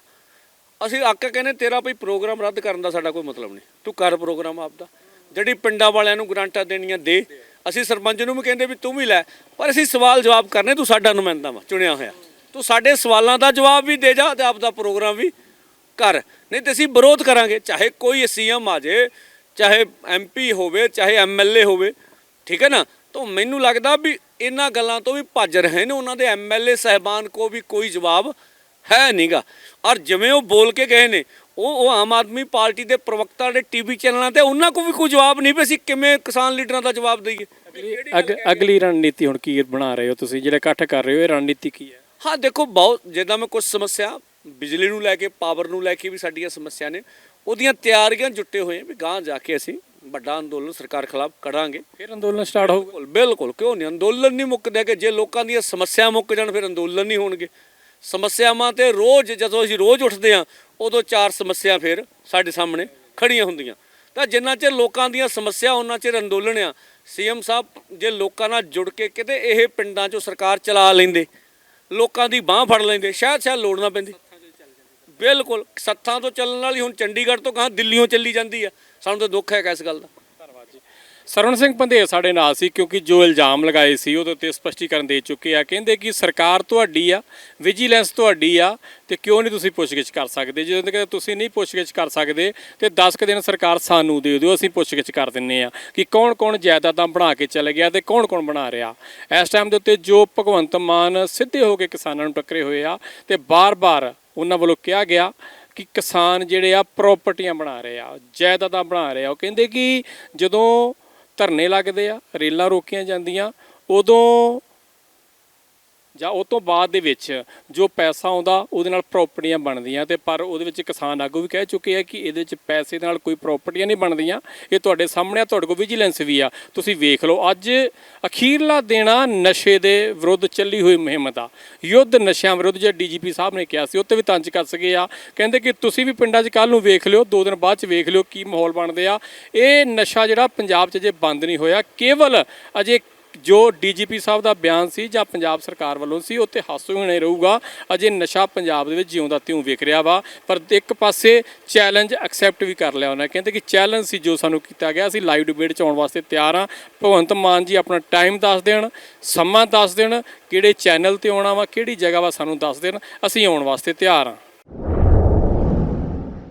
[SPEAKER 1] ਅਸੀਂ ਆਕੇ ਕਹਿੰਦੇ ਤੇਰਾ ਕੋਈ ਪ੍ਰੋਗਰਾਮ ਰੱਦ ਕਰਨ ਦਾ ਸਾਡਾ ਕੋਈ ਮਤਲਬ ਨਹੀਂ ਤੂੰ ਕਰ ਪ੍ਰੋਗਰਾਮ ਆਪਦਾ। ਜਿਹੜੀ ਪਿੰਡਾਂ ਵਾਲਿਆਂ ਨੂੰ ਗਰਾਂਟਾਂ ਦੇਣੀਆਂ ਦੇ, ਅਸੀਂ ਸਰਪੰਚ ਨੂੰ ਵੀ ਕਹਿੰਦੇ ਵੀ ਤੂੰ ਵੀ ਲੈ, ਪਰ ਅਸੀਂ ਸਵਾਲ ਜਵਾਬ ਕਰਨੇ, ਤੂੰ ਸਾਡਾ ਨੁਮਾਇੰਦਾ ਵਾ, ਚੁਣਿਆ ਹੋਇਆ। ਤੂੰ ਸਾਡੇ ਸਵਾਲਾਂ ਦਾ ਜਵਾਬ ਵੀ ਦੇ ਜਾ ਤੇ ਆਪਦਾ ਪ੍ਰੋਗਰਾਮ ਵੀ ਕਰ, ਨਹੀਂ ਤੇ ਅਸੀਂ ਵਿਰੋਧ ਕਰਾਂਗੇ, ਚਾਹੇ ਕੋਈ ਸੀਐਮ ਆ ਜੇ, ਚਾਹੇ ਐਮਪੀ ਹੋਵੇ, ਚਾਹੇ ਐਮਐਲਏ ਹੋਵੇ, ਠੀਕ ਹੈ ਨਾ? ਤਾਂ ਮੈਨੂੰ ਲੱਗਦਾ ਵੀ ਇਹਨਾਂ ਗੱਲਾਂ ਤੋਂ ਵੀ ਭੱਜ ਰਹੇ ਨੇ, ਉਹਨਾਂ ਦੇ ਐਮਐਲਏ ਸਹਿਬਾਨ ਕੋ ਵੀ ਕੋਈ ਜਵਾਬ ਹੈ ਨਹੀਂਗਾ ਔਰ ਜਿਵੇਂ ਉਹ ਬੋਲ ਕੇ ਗਏ ਨੇ ਉਹ ਉਹ ਆਮ ਆਦਮੀ ਪਾਰਟੀ ਦੇ ਪ੍ਰਵਕਤਾ ਦੇ ਟੀਵੀ ਚੈਨਲਾਂ ਤੇ ਉਹਨਾਂ ਕੋ ਵੀ ਕੋਈ ਜਵਾਬ ਨਹੀਂ ਵੀ ਅਸੀਂ ਕਿਵੇਂ ਕਿਸਾਨ ਲੀਡਰਾਂ ਦਾ ਜਵਾਬ ਦਈਏ?
[SPEAKER 2] ਅਗ ਅਗਲੀ ਰਣਨੀਤੀ ਹੁਣ ਕੀ ਬਣਾ ਰਹੇ ਹੋ ਤੁਸੀਂ? ਜਿਹੜਾ ਇਕੱਠ ਕਰ ਰਹੇ ਹੋ ਇਹ ਰਣਨੀਤੀ ਕੀ ਹੈ?
[SPEAKER 1] ਹਾਂ ਦੇਖੋ ਬਹੁਤ ਜਿੱਦਾਂ ਮੈਂ ਕੁਝ ਸਮੱਸਿਆ ਬਿਜਲੀ ਨੂੰ ਲੈ ਕੇ ਪਾਵਰ ਨੂੰ ਲੈ ਕੇ ਵੀ ਸਾਡੀਆਂ ਸਮੱਸਿਆ ਨੇ। ਉਹਦੀਆਂ ਤਿਆਰੀਆਂ ਜੁੱਟੇ ਹੋਏ ਵੀ ਗਾਂ ਜਾ ਕੇ ਅਸੀਂ ਵੱਡਾ ਅੰਦੋਲਨ ਸਰਕਾਰ ਖਿਲਾਫ ਕਰਾਂਗੇ।
[SPEAKER 2] ਫਿਰ ਅੰਦੋਲਨ ਸਟਾਰਟ ਹੋਊਗਾ?
[SPEAKER 1] ਬਿਲਕੁਲ ਬਿਲਕੁਲ ਕਿਉਂ ਨਹੀਂ? ਅੰਦੋਲਨ ਨਹੀਂ ਮੁੱਕਦੇ ਕਿ ਜੇ ਲੋਕਾਂ ਦੀਆਂ ਸਮੱਸਿਆ ਮੁੱਕ ਜਾਣ ਫਿਰ ਅੰਦੋਲਨ ਨਹੀਂ ਹੋਣਗੇ। ਸਮੱਸਿਆਵਾਂ ਤੇ ਰੋਜ਼ ਜਦੋਂ ਅਸੀਂ ਰੋਜ਼ ਉੱਠਦੇ ਹਾਂ, ਉਦੋਂ ਚਾਰ ਸਮੱਸਿਆ ਫਿਰ ਸਾਡੇ ਸਾਹਮਣੇ ਖੜੀਆਂ ਹੁੰਦੀਆਂ। ਤਾਂ ਜਿੰਨਾ ਚਿਰ ਲੋਕਾਂ ਦੀਆਂ ਸਮੱਸਿਆ ਉਹਨਾਂ ਚਿਰ ਅੰਦੋਲਨ ਆ, ਸੀਐਮ ਸਾਹਿਬ ਜੇ ਲੋਕਾਂ ਨਾਲ ਜੁੜ ਕੇ ਕਿਤੇ ਇਹ ਪਿੰਡਾਂ 'ਚੋਂ ਸਰਕਾਰ ਚਲਾ ਲੈਂਦੇ, ਲੋਕਾਂ ਦੀ ਬਾਹ ਫੜ ਲੈਂਦੇ, ਸ਼ਾਇਦ ਸ਼ਾਇਦ ਲੋੜ ਨਾ ਪੈਂਦੀ। ਬਿਲਕੁਲ, ਸੱਥਾਂ ਤੋਂ ਚੱਲਣ ਵਾਲੀ ਹੁਣ ਚੰਡੀਗੜ੍ਹ ਤੋਂ ਕਹਾਂ ਦਿੱਲੀੋਂ ਚੱਲੀ ਜਾਂਦੀ ਆ। ਸਾਨੂੰ ਤਾਂ ਦੁੱਖ ਹੈ ਇਸ ਗੱਲ ਦਾ।
[SPEAKER 2] ਸਰਵਣ ਸਿੰਘ ਪੰਧੇਰ ਸਾਡੇ ਨਾਲ ਸੀ ਕਿਉਂਕਿ ਜੋ ਇਲਜ਼ਾਮ ਲਗਾਏ ਸੀ ਉਹਦੇ ਉੱਤੇ ਸਪਸ਼ਟੀਕਰਨ ਦੇ ਚੁੱਕੇ ਆ। ਕਹਿੰਦੇ ਕਿ ਸਰਕਾਰ ਤੁਹਾਡੀ ਆ ਵਿਜੀਲੈਂਸ ਤੁਹਾਡੀ ਆ ਤੇ ਕਿਉਂ ਨਹੀਂ ਤੁਸੀਂ ਪੁੱਛਗਿੱਛ ਕਰ ਸਕਦੇ? ਜਦੋਂ ਤੱਕ ਤੁਸੀਂ ਨਹੀਂ ਪੁੱਛਗਿੱਛ ਕਰ ਸਕਦੇ ਤੇ 10 ਕੁ ਦਿਨ ਸਰਕਾਰ ਸਾਨੂੰ ਦੇ ਦਿਓ, ਅਸੀਂ ਪੁੱਛਗਿੱਛ ਕਰ ਦਿੰਨੇ ਆ ਕਿ ਕੌਣ ਕੌਣ ਜਾਇਦਾਦਾਂ ਬਣਾ ਕੇ ਚਲੇ ਗਿਆ ਤੇ ਕੌਣ ਕੌਣ ਬਣਾ ਰਿਹਾ। ਇਸ ਟਾਈਮ ਦੇ ਉੱਤੇ ਜੋ ਭਗਵੰਤ ਮਾਨ ਸਿੱਧੇ ਹੋ ਕੇ ਕਿਸਾਨਾਂ ਨੂੰ ਟੱਕਰੇ ਹੋਏ ਆ ਤੇ ਬਾਰ-ਬਾਰ ਉਹਨਾਂ ਵੱਲੋਂ ਕਿਹਾ ਗਿਆ ਕਿ ਕਿਸਾਨ ਜਿਹੜੇ ਆ ਪ੍ਰਾਪਰਟੀਆਂ ਬਣਾ ਰਹੇ ਆ, ਜਾਇਦਾਦਾਂ ਬਣਾ ਰਹੇ ਆ। ਉਹ ਕਹਿੰਦੇ ਕਿ ਜਦੋਂ ਧਰਨੇ ਲੱਗਦੇ ਆ ਰੇਲਾਂ ਰੋਕੀਆਂ ਜਾਂਦੀਆਂ ਉਦੋਂ ਜਾਂ ਉਹ ਤੋਂ ਬਾਅਦ ਦੇ ਵਿੱਚ ਜੋ ਪੈਸਾ ਆਉਂਦਾ, ਉਹਦੇ ਨਾਲ ਪ੍ਰਾਪਰਟੀਆਂ ਬਣਦੀਆਂ ਤੇ ਪਰ ਉਹਦੇ ਵਿੱਚ ਕਿਸਾਨ ਆਗੂ ਵੀ ਕਹਿ ਚੁੱਕੇ ਆ ਕਿ ਇਹਦੇ ਵਿੱਚ ਪੈਸੇ ਦੇ ਨਾਲ ਕੋਈ ਪ੍ਰਾਪਰਟੀਆਂ ਨਹੀਂ ਬਣਦੀਆਂ, ਇਹ ਤੁਹਾਡੇ ਸਾਹਮਣੇ ਆ, ਤੁਹਾਡੇ ਕੋਲ ਵਿਜੀਲੈਂਸ ਵੀ ਆ। ਤੁਸੀਂ ਵੇਖ ਲਓ, ਅੱਜ ਅਖੀਰਲਾ ਦੇਣਾ ਨਸ਼ੇ ਦੇ ਵਿਰੁੱਧ ਚੱਲੀ ਹੋਈ ਮੁਹਿੰਮ ਦਾ। ਯੁੱਧ ਨਸ਼ਿਆਂ ਵਿਰੁੱਧ ਜਿਹੜਾ ਡੀਜੀਪੀ ਸਾਹਿਬ ਨੇ ਕਿਹਾ ਸੀ, ਉੱਤੇ ਵੀ ਤੰਜ ਕਰ ਸਕੇ ਆ। ਕਹਿੰਦੇ ਕਿ ਤੁਸੀਂ ਵੀ ਪਿੰਡਾਂ 'ਚ ਕੱਲ ਨੂੰ ਵੇਖ ਲਿਓ, ਦੋ ਦਿਨ ਬਾਅਦ 'ਚ ਵੇਖ ਲਿਓ ਕੀ ਮਾਹੌਲ ਬਣਦੇ ਆ। ਇਹ ਨਸ਼ਾ ਜਿਹੜਾ ਪੰਜਾਬ 'ਚ ਜੇ ਬੰਦ ਨਹੀਂ ਹੋਇਆ, ਕੇਵਲ ਅਜੇ ਜੋ ਡੀਜੀਪੀ ਸਾਹਿਬ ਦਾ ਬਿਆਨ ਸੀ ਜਾਂ ਪੰਜਾਬ ਸਰਕਾਰ ਵੱਲੋਂ ਸੀ ਉੱਤੇ ਹਾਸੋ ਹੋਣੇ ਰਹੂਗਾ। ਅਜੇ ਨਸ਼ਾ ਪੰਜਾਬ ਦੇ ਵਿੱਚ ਜਿਉਂਦਾ ਤਿਉਂ ਵਿਕ ਰਿਹਾ ਵਾ, ਪਰ ਇੱਕ ਪਾਸੇ ਚੈਲੰਜ ਐਕਸੈਪਟ ਵੀ ਕਰ ਲਿਆ ਉਹਨਾਂ ਕਹਿੰਦੇ ਕਿ ਚੈਲੰਜ ਸੀ ਜੋ ਸਾਨੂੰ ਕੀਤਾ ਗਿਆ, ਅਸੀਂ ਲਾਈਵ ਡਿਬੇਟ 'ਚ ਆਉਣ ਵਾਸਤੇ ਤਿਆਰ ਹਾਂ। ਭਗਵੰਤ ਮਾਨ ਜੀ ਆਪਣਾ ਟਾਈਮ ਦੱਸ ਦੇਣ, ਸਮਾਂ ਦੱਸ ਦੇਣ, ਕਿਹੜੇ ਚੈਨਲ ਤੇ ਆਉਣਾ ਵਾ, ਕਿਹੜੀ ਜਗ੍ਹਾ ਵਾ ਸਾਨੂੰ ਦੱਸ ਦੇਣ, ਅਸੀਂ ਆਉਣ ਵਾਸਤੇ ਤਿਆਰ ਹਾਂ।